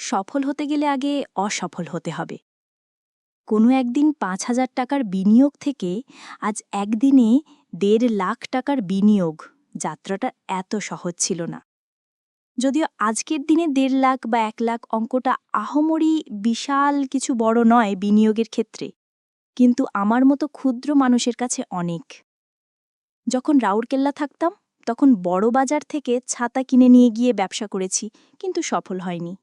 সফল হতে গেলে আগে অসফল হতে হবে। কোনো একদিন পাঁচ হাজার টাকার বিনিয়োগ থেকে আজ একদিনে দেড় লাখ টাকার বিনিয়োগ যাত্রাটা এত সহজ ছিল না। যদিও আজকের দিনে দেড় লাখ বা এক লাখ অঙ্কটা আহমরি বিশাল কিছু বড় নয় বিনিয়োগের ক্ষেত্রে, কিন্তু আমার মতো ক্ষুদ্র মানুষের কাছে অনেক। যখন রাউরকেল্লা থাকতাম, তখন বড় বাজার থেকে ছাতা কিনে নিয়ে গিয়ে ব্যবসা করেছি, কিন্তু সফল হয়নি।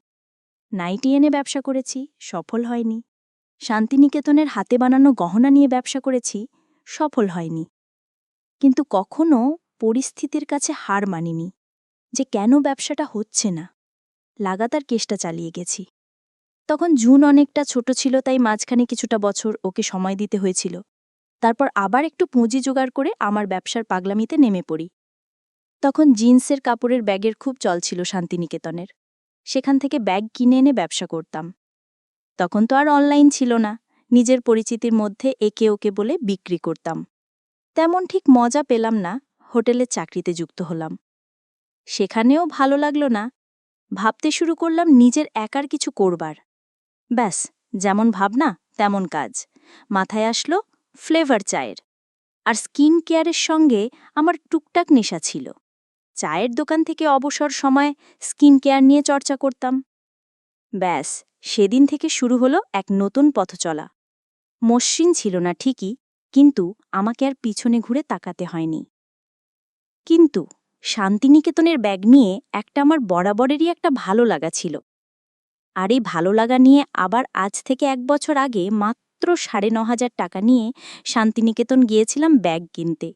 নাইটি এনে ব্যবসা করেছি, সফল হয়নি। শান্তিনিকেতনের হাতে বানানো গহনা নিয়ে ব্যবসা করেছি, সফল হয়নি। কিন্তু কখনো পরিস্থিতির কাছে হার মানিনি, যে কেন ব্যবসাটা হচ্ছে না। লাগাতার কেষ্টা চালিয়ে গেছি। তখন জুন অনেকটা ছোট ছিল, তাই মাঝখানে কিছুটা বছর ওকে সময় দিতে হয়েছিল। তারপর আবার একটু পুঁজি জোগাড় করে আমার ব্যবসার পাগলামিতে নেমে পড়ি। তখন জিন্সের কাপড়ের ব্যাগের খুব চল ছিল শান্তিনিকেতনের। সেখান থেকে ব্যাগ কিনে এনে ব্যবসা করতাম। তখন তো আর অনলাইন ছিল না। নিজের পরিচিতির মধ্যে একে ওকে বলে বিক্রি করতাম। তেমন ঠিক মজা পেলাম না হোটেলের চাকরিতে যুক্ত হলাম। সেখানেও ভালো লাগল না। ভাবতে শুরু করলাম নিজের একার কিছু করবার। ব্যাস, যেমন ভাবনা, তেমন কাজ। মাথায় আসলো ফ্লেভার চায়ের। আর স্কিন কেয়ারের সঙ্গে আমার টুকটাক নেশা ছিল। চায়ের দোকান থেকে অবসর সময় স্কিন কেয়ার নিয়ে চর্চা করতাম। ব্যাস, সেদিন থেকে শুরু হলো এক নতুন পথ চলা। মসৃণ ছিল না ঠিকই, কিন্তু আমাকে আর পিছনে ঘুরে তাকাতে হয়নি। কিন্তু শান্তিনিকেতনের ব্যাগ নিয়ে একটা আমার বরাবরেরই একটা ভালো লাগা ছিল। আর এই ভালো লাগা নিয়ে আবার আজ থেকে এক বছর আগে মাত্র সাড়ে ন হাজার টাকা নিয়ে শান্তিনিকেতন গিয়েছিলাম ব্যাগ কিনতে।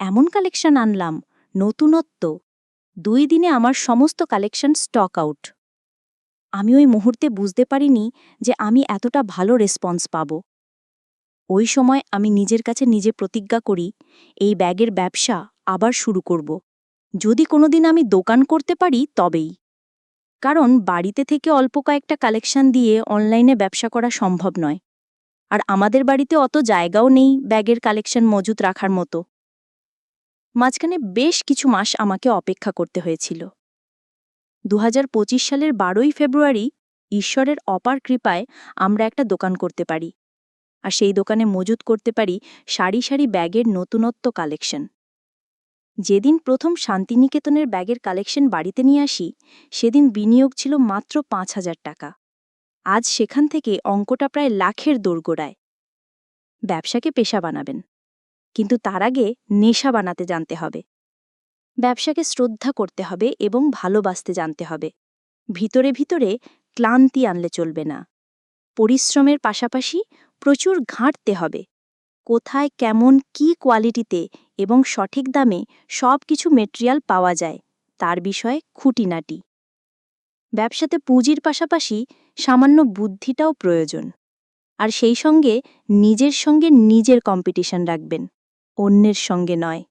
এমন কালেকশন আনলাম নতুনত্ব। দুই দিনে আমার সমস্ত কালেকশন স্টক আউট। আমি ওই মুহূর্তে বুঝতে পারিনি যে আমি এতটা ভালো রেসপন্স পাব। ওই সময় আমি নিজের কাছে নিজে প্রতিজ্ঞা করি, এই ব্যাগের ব্যবসা আবার শুরু করব। যদি কোনোদিন আমি দোকান করতে পারি, তবেই। কারণ বাড়িতে থেকে অল্প কয়েকটা কালেকশন দিয়ে অনলাইনে ব্যবসা করা সম্ভব নয়। আর আমাদের বাড়িতে অত জায়গাও নেই ব্যাগের কালেকশন মজুত রাখার মতো। মাঝখানে বেশ কিছু মাস আমাকে অপেক্ষা করতে হয়েছিল। দু হাজার পঁচিশ সালের বারোই ফেব্রুয়ারি ঈশ্বরের অপার কৃপায় আমরা একটা দোকান করতে পারি আর সেই দোকানে মজুত করতে পারি সারি সারি ব্যাগের নতুনত্ব কালেকশন। যেদিন প্রথম শান্তিনিকেতনের ব্যাগের কালেকশন বাড়িতে নিয়ে আসি, সেদিন বিনিয়োগ ছিল মাত্র পাঁচ হাজার টাকা। আজ সেখান থেকে অঙ্কটা প্রায় লাখের দোরগোড়ায়। ব্যবসাকে পেশা বানাবেন। কিন্তু তার আগে নেশা বানাতে জানতে হবে। ব্যবসাকে শ্রদ্ধা করতে হবে এবং ভালোবাসতে জানতে হবে। ভিতরে ভিতরে ক্লান্তি আনলে চলবে না। পরিশ্রমের পাশাপাশি প্রচুর ঘাঁটতে হবে। কোথায় কেমন কি কোয়ালিটিতে এবং সঠিক দামে সব কিছু মেটেরিয়াল পাওয়া যায়, তার বিষয়ে খুঁটিনাটি। ব্যবসাতে পুঁজির পাশাপাশি সামান্য বুদ্ধিটাও প্রয়োজন। আর সেই সঙ্গে নিজের সঙ্গে নিজের কম্পিটিশন রাখবেন। অন্যের সঙ্গে নয়।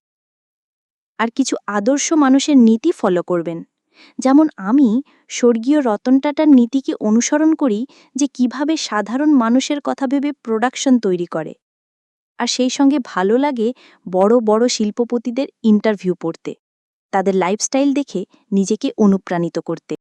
আর কিছু আদর্শ মানুষের নীতি ফলো করবেন। যেমন আমি স্বর্গীয় রতন টাটার নীতিকে অনুসরণ করি যে কীভাবে সাধারণ মানুষের কথা ভেবে প্রোডাকশন তৈরি করে। আর সেই সঙ্গে ভালো লাগে বড় বড় শিল্পপতিদের ইন্টারভিউ পড়তে। তাদের লাইফস্টাইল দেখে নিজেকে অনুপ্রাণিত করতে।